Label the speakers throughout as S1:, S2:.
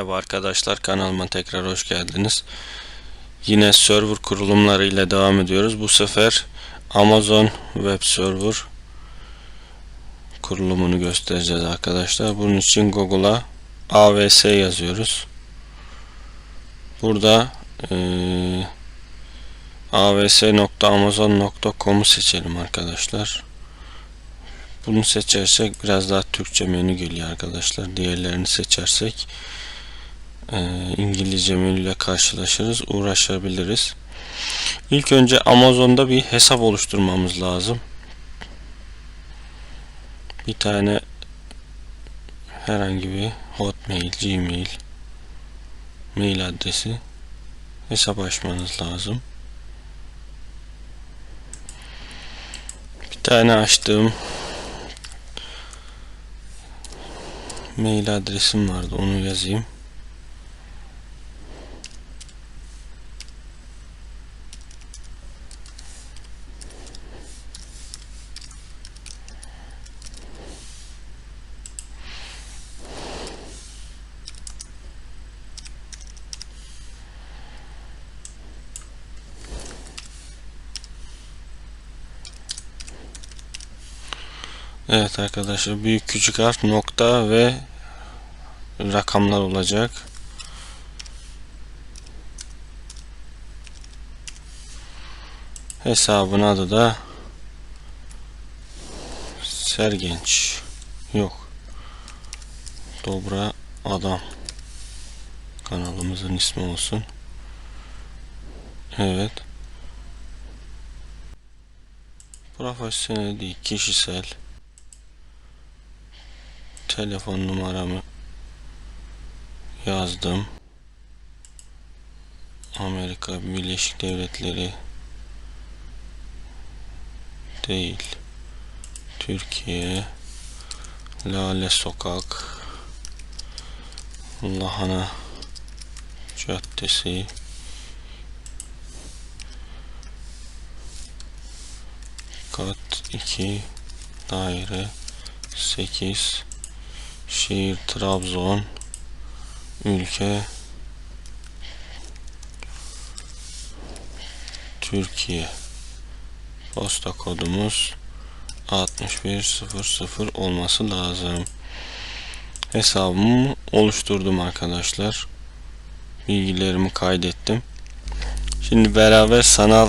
S1: Merhaba arkadaşlar kanalıma tekrar hoş geldiniz. Yine server kurulumları ile devam ediyoruz. Bu sefer Amazon Web Server kurulumunu göstereceğiz arkadaşlar. Bunun için Google'a AWS yazıyoruz. Burada eee avs.amazon.com'u seçelim arkadaşlar. Bunu seçersek biraz daha Türkçe menü geliyor arkadaşlar. Diğerlerini seçersek e, İngilizce menüyle karşılaşırız, uğraşabiliriz. İlk önce Amazon'da bir hesap oluşturmamız lazım. Bir tane herhangi bir Hotmail, Gmail mail adresi hesap açmanız lazım. Bir tane açtığım mail adresim vardı onu yazayım. Evet arkadaşlar büyük küçük harf nokta ve rakamlar olacak. Hesabın adı da Sergenç. Yok. Dobra Adam. Kanalımızın ismi olsun. Evet. Profesyonel değil, kişisel. Telefon numaramı yazdım. Amerika Birleşik Devletleri değil. Türkiye Lale Sokak Lahana Caddesi Kat 2 Daire 8 Şehir Trabzon Ülke Türkiye Posta kodumuz 6100 olması lazım. Hesabımı oluşturdum arkadaşlar. Bilgilerimi kaydettim. Şimdi beraber sanal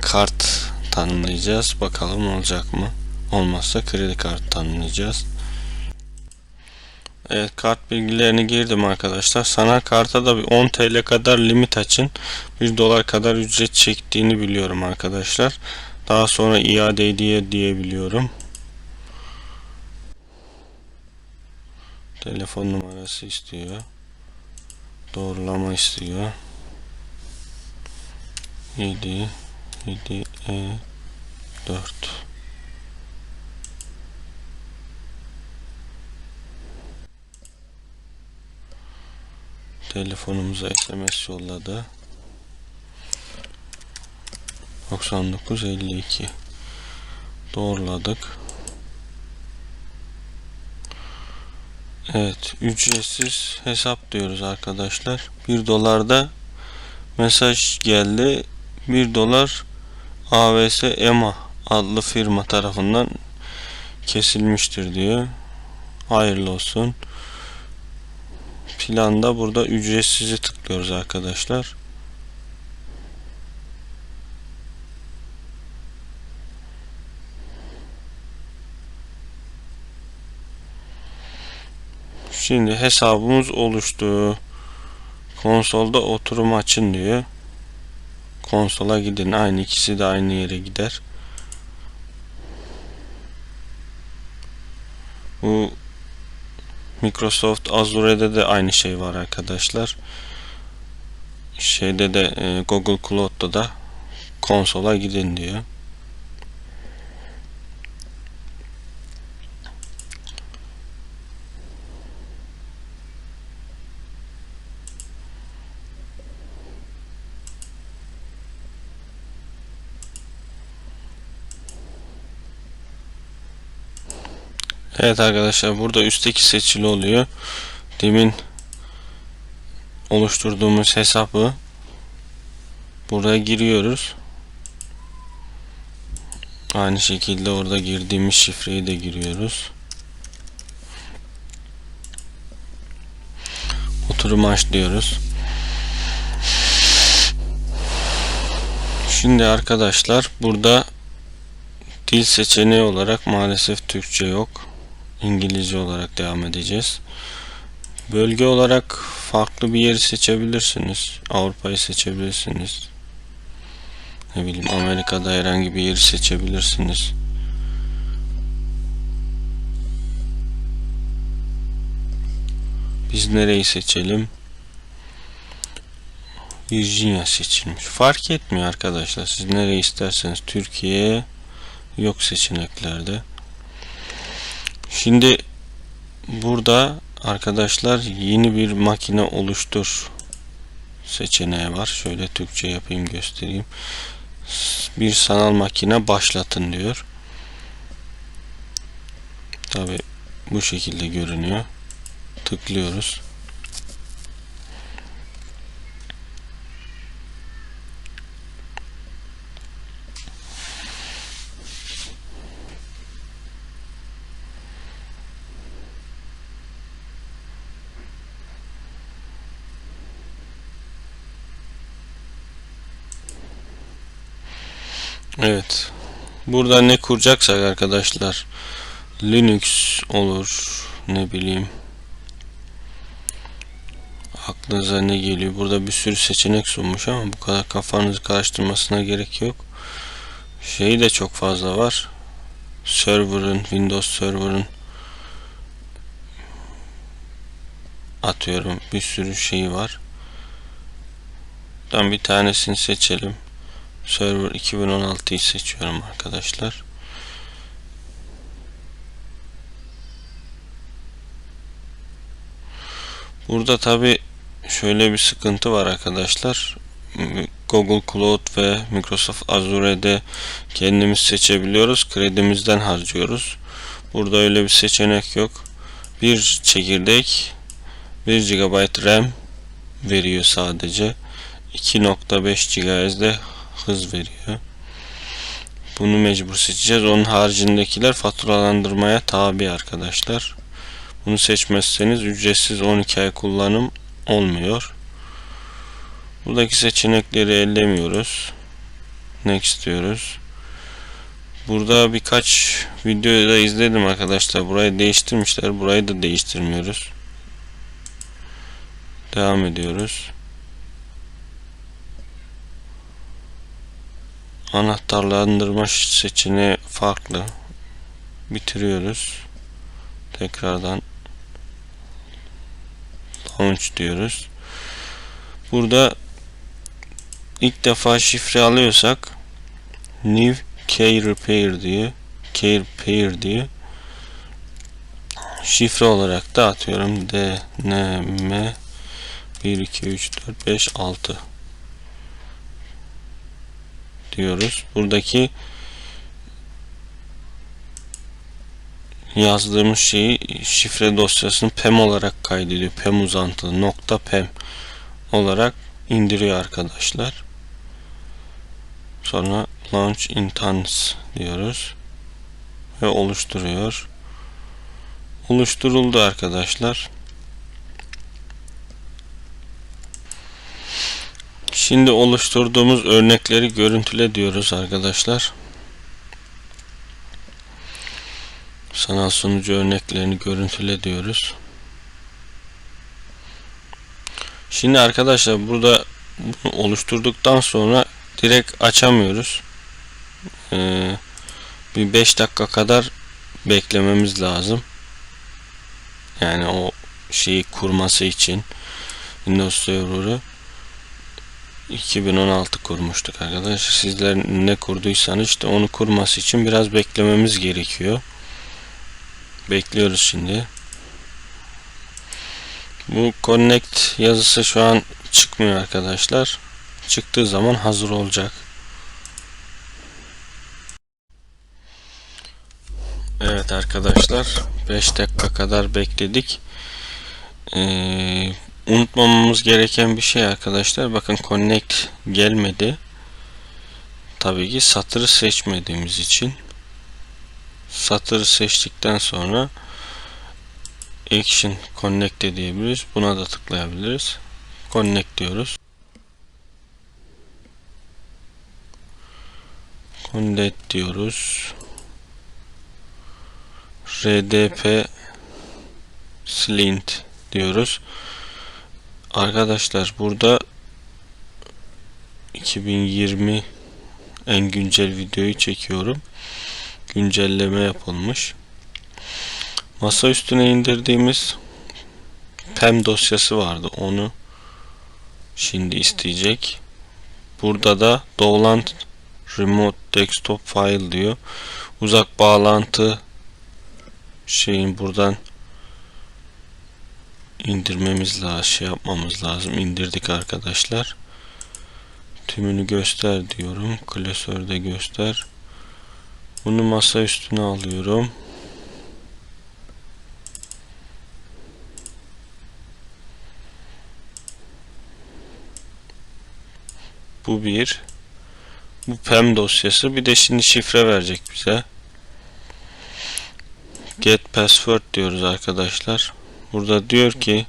S1: kart tanımlayacağız. Bakalım olacak mı? Olmazsa kredi kartı tanımlayacağız. Evet kart bilgilerini girdim arkadaşlar. Sanal karta da bir 10 TL kadar limit açın. 1 dolar kadar ücret çektiğini biliyorum arkadaşlar. Daha sonra iade diye diyebiliyorum. Telefon numarası istiyor. Doğrulama istiyor. 7 7 E 4 Telefonumuza SMS yolladı. 9952 doğruladık. Evet, ücretsiz hesap diyoruz arkadaşlar. 1 dolarda mesaj geldi. 1 dolar AVS EMA adlı firma tarafından kesilmiştir diyor. Hayırlı olsun. Planda burada ücretsizi tıklıyoruz arkadaşlar. Şimdi hesabımız oluştu. Konsolda oturum açın diyor. Konsola gidin. Aynı ikisi de aynı yere gider. Bu Microsoft Azure'de de aynı şey var arkadaşlar. Şeyde de e, Google Cloud'da da konsola gidin diyor. Evet arkadaşlar burada üstteki seçili oluyor. Demin oluşturduğumuz hesabı buraya giriyoruz. Aynı şekilde orada girdiğimiz şifreyi de giriyoruz. Oturum aç diyoruz. Şimdi arkadaşlar burada dil seçeneği olarak maalesef Türkçe yok. İngilizce olarak devam edeceğiz. Bölge olarak farklı bir yeri seçebilirsiniz. Avrupa'yı seçebilirsiniz. Ne bileyim Amerika'da herhangi bir yeri seçebilirsiniz. Biz nereyi seçelim? Virginia seçilmiş. Fark etmiyor arkadaşlar. Siz nereyi isterseniz Türkiye yok seçeneklerde. Şimdi burada arkadaşlar yeni bir makine oluştur seçeneği var. Şöyle Türkçe yapayım göstereyim. Bir sanal makine başlatın diyor. Tabi bu şekilde görünüyor. Tıklıyoruz. Evet. Burada ne kuracaksak arkadaşlar Linux olur ne bileyim. Aklınıza ne geliyor? Burada bir sürü seçenek sunmuş ama bu kadar kafanızı karıştırmasına gerek yok. Şeyi de çok fazla var. Server'ın Windows server'ın. Atıyorum bir sürü şeyi var. Ben bir tanesini seçelim Server 2016'yı seçiyorum arkadaşlar. Burada tabi şöyle bir sıkıntı var arkadaşlar. Google Cloud ve Microsoft Azure'de kendimiz seçebiliyoruz. Kredimizden harcıyoruz. Burada öyle bir seçenek yok. Bir çekirdek 1 GB RAM veriyor sadece. 2.5 GHz'de hız veriyor. Bunu mecbur seçeceğiz. Onun haricindekiler faturalandırmaya tabi arkadaşlar. Bunu seçmezseniz ücretsiz 12 ay kullanım olmuyor. Buradaki seçenekleri ellemiyoruz. Next diyoruz. Burada birkaç videoda izledim arkadaşlar. Burayı değiştirmişler. Burayı da değiştirmiyoruz. Devam ediyoruz. Anahtarlandırma seçeneği farklı. Bitiriyoruz. Tekrardan launch diyoruz. Burada ilk defa şifre alıyorsak new key repair diye key repair diye şifre olarak da atıyorum dnm 1 2 3 4 5 6 diyoruz. Buradaki yazdığımız şeyi şifre dosyasını pem olarak kaydediyor. Pem uzantılı nokta pem olarak indiriyor arkadaşlar. Sonra launch intents diyoruz ve oluşturuyor. Oluşturuldu arkadaşlar. Şimdi oluşturduğumuz örnekleri görüntüle diyoruz arkadaşlar. Sanal sunucu örneklerini görüntüle diyoruz. Şimdi arkadaşlar burada bunu oluşturduktan sonra direkt açamıyoruz. Ee, bir 5 dakika kadar beklememiz lazım. Yani o şeyi kurması için Windows Server'ı 2016 kurmuştuk arkadaşlar. Sizler ne kurduysanız işte onu kurması için biraz beklememiz gerekiyor. Bekliyoruz şimdi. Bu connect yazısı şu an çıkmıyor arkadaşlar. Çıktığı zaman hazır olacak. Evet arkadaşlar 5 dakika kadar bekledik. Ee, unutmamamız gereken bir şey arkadaşlar. Bakın connect gelmedi. Tabii ki satırı seçmediğimiz için. Satırı seçtikten sonra Action Connect diyebiliriz. Buna da tıklayabiliriz. Connect diyoruz. Connect diyoruz. RDP Slint diyoruz. Arkadaşlar burada 2020 en güncel videoyu çekiyorum. Güncelleme yapılmış. Masa üstüne indirdiğimiz PEM dosyası vardı. Onu şimdi isteyecek. Burada da Dolant Remote Desktop File diyor. Uzak bağlantı şeyin buradan indirmemiz lazım, şey yapmamız lazım. İndirdik arkadaşlar. Tümünü göster diyorum. Klasörde göster. Bunu masa üstüne alıyorum. Bu bir. Bu PEM dosyası. Bir de şimdi şifre verecek bize. Get password diyoruz arkadaşlar. Burada diyor ki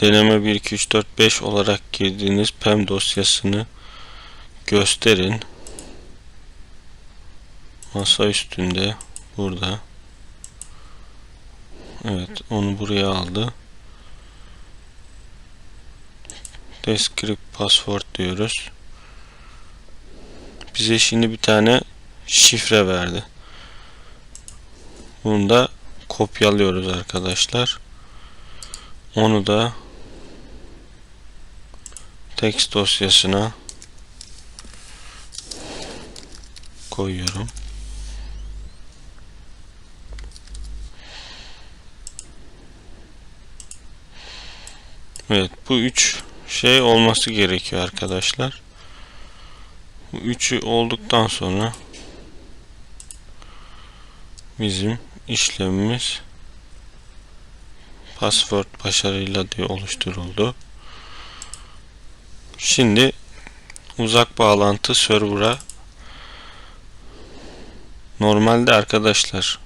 S1: deneme 1 2 3 4 5 olarak girdiğiniz PEM dosyasını gösterin. Masa üstünde burada. Evet, onu buraya aldı. Descript password diyoruz. Bize şimdi bir tane şifre verdi. Bunu da kopyalıyoruz arkadaşlar. Onu da text dosyasına koyuyorum. Evet bu üç şey olması gerekiyor arkadaşlar. Bu üçü olduktan sonra bizim işlemimiz password başarıyla diye oluşturuldu. Şimdi uzak bağlantı server'a normalde arkadaşlar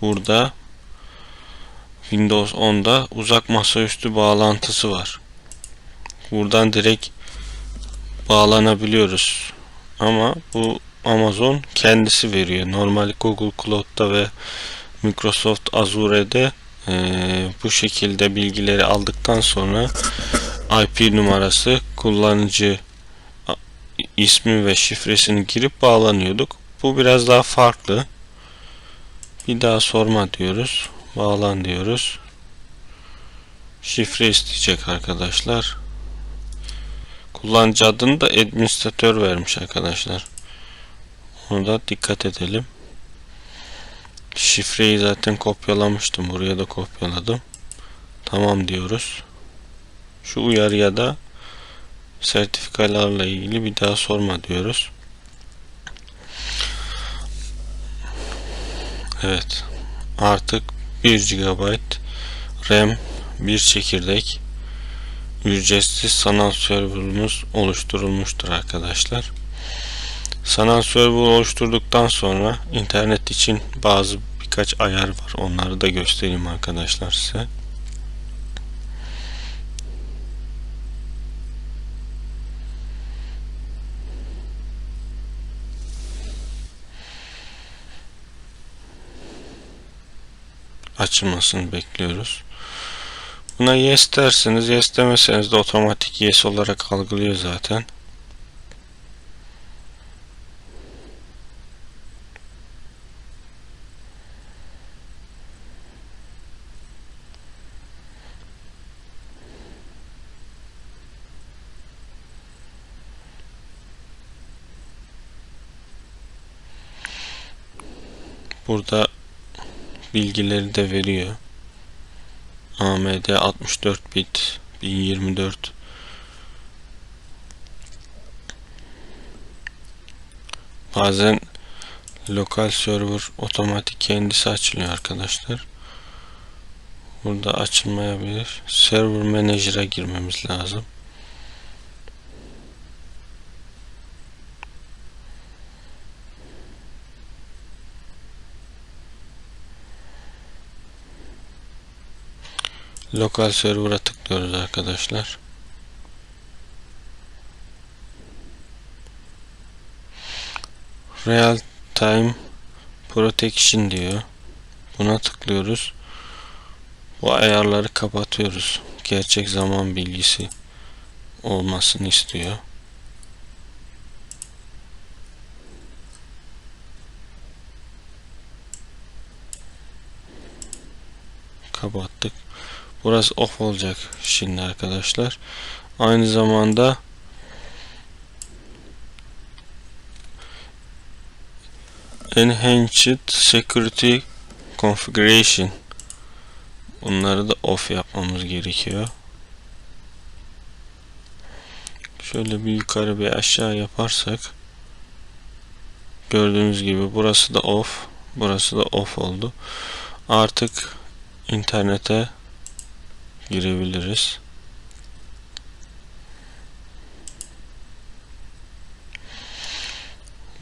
S1: burada Windows 10'da uzak masaüstü bağlantısı var. Buradan direkt bağlanabiliyoruz. Ama bu Amazon kendisi veriyor. Normal Google Cloud'da ve Microsoft Azure'de e, bu şekilde bilgileri aldıktan sonra IP numarası, kullanıcı ismi ve şifresini girip bağlanıyorduk. Bu biraz daha farklı. Bir daha sorma diyoruz. Bağlan diyoruz. Şifre isteyecek arkadaşlar. Kullanıcı adını da administratör vermiş arkadaşlar. Onu da dikkat edelim. Şifreyi zaten kopyalamıştım. Buraya da kopyaladım. Tamam diyoruz. Şu uyarıya da sertifikalarla ilgili bir daha sorma diyoruz. Evet. Artık 1 GB RAM bir çekirdek ücretsiz sanal serverımız oluşturulmuştur arkadaşlar. Sanal server oluşturduktan sonra internet için bazı birkaç ayar var. Onları da göstereyim arkadaşlar size. açılmasını bekliyoruz. Buna yes derseniz yes demeseniz de otomatik yes olarak algılıyor zaten. Burada bilgileri de veriyor. AMD 64 bit 1024 Bazen lokal server otomatik kendisi açılıyor arkadaşlar. Burada açılmayabilir. Server Manager'a girmemiz lazım. Lokal server'a tıklıyoruz arkadaşlar. Real Time Protection diyor. Buna tıklıyoruz. Bu ayarları kapatıyoruz. Gerçek zaman bilgisi olmasını istiyor. Kapattık. Burası off olacak şimdi arkadaşlar. Aynı zamanda Enhanced Security Configuration Bunları da off yapmamız gerekiyor. Şöyle bir yukarı bir aşağı yaparsak gördüğünüz gibi burası da off burası da off oldu. Artık internete girebiliriz.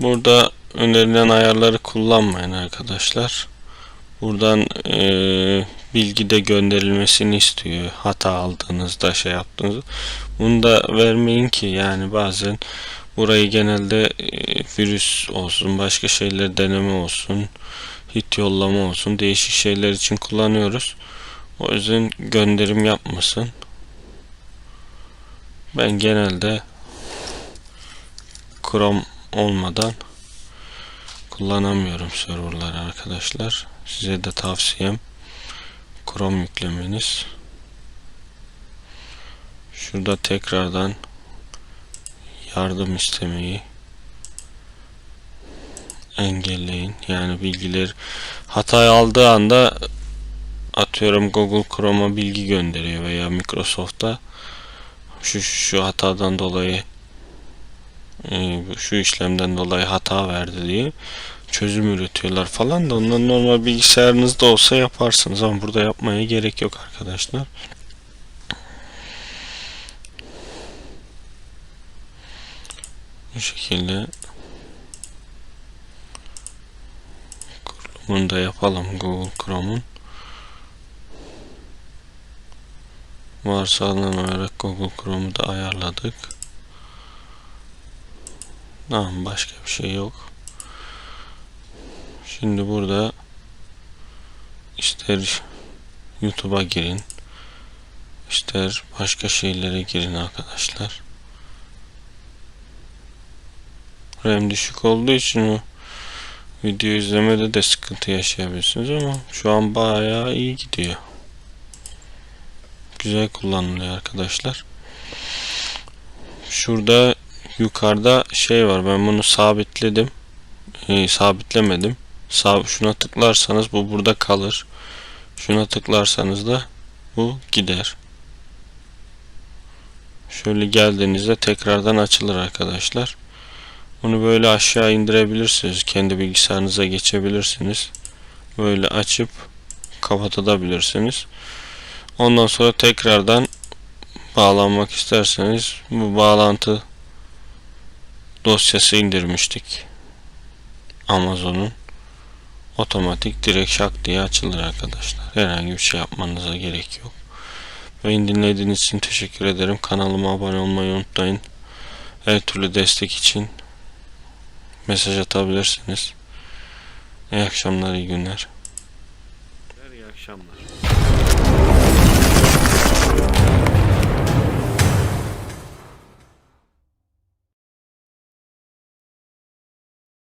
S1: Burada önerilen ayarları kullanmayın arkadaşlar. Buradan e, bilgi de gönderilmesini istiyor. Hata aldığınızda şey yaptığınızda. Bunu da vermeyin ki yani bazen burayı genelde e, virüs olsun, başka şeyler deneme olsun, hit yollama olsun, değişik şeyler için kullanıyoruz. O yüzden gönderim yapmasın. Ben genelde Chrome olmadan kullanamıyorum serverları arkadaşlar. Size de tavsiyem Chrome yüklemeniz. Şurada tekrardan yardım istemeyi engelleyin. Yani bilgiler hata aldığı anda atıyorum Google Chrome'a bilgi gönderiyor veya Microsoft'a şu şu hatadan dolayı e, şu işlemden dolayı hata verdi diye çözüm üretiyorlar falan da ondan normal bilgisayarınızda olsa yaparsınız ama burada yapmaya gerek yok arkadaşlar. Bu şekilde kurulumunu da yapalım Google Chrome'un. Varsayılan olarak Google Chrome'u da ayarladık. Tamam başka bir şey yok. Şimdi burada ister YouTube'a girin ister başka şeylere girin arkadaşlar. RAM düşük olduğu için o video izlemede de sıkıntı yaşayabilirsiniz ama şu an bayağı iyi gidiyor. Güzel kullanılıyor arkadaşlar. Şurada yukarıda şey var. Ben bunu sabitledim. Ee, sabitlemedim. Sağ, şuna tıklarsanız bu burada kalır. Şuna tıklarsanız da bu gider. Şöyle geldiğinizde tekrardan açılır arkadaşlar. Bunu böyle aşağı indirebilirsiniz. Kendi bilgisayarınıza geçebilirsiniz. Böyle açıp kapatabilirsiniz. Ondan sonra tekrardan bağlanmak isterseniz bu bağlantı dosyası indirmiştik. Amazon'un otomatik direkt şak diye açılır arkadaşlar. Herhangi bir şey yapmanıza gerek yok. Beni dinlediğiniz için teşekkür ederim. Kanalıma abone olmayı unutmayın. Her türlü destek için mesaj atabilirsiniz. İyi akşamlar, iyi günler.
S2: İyi akşamlar.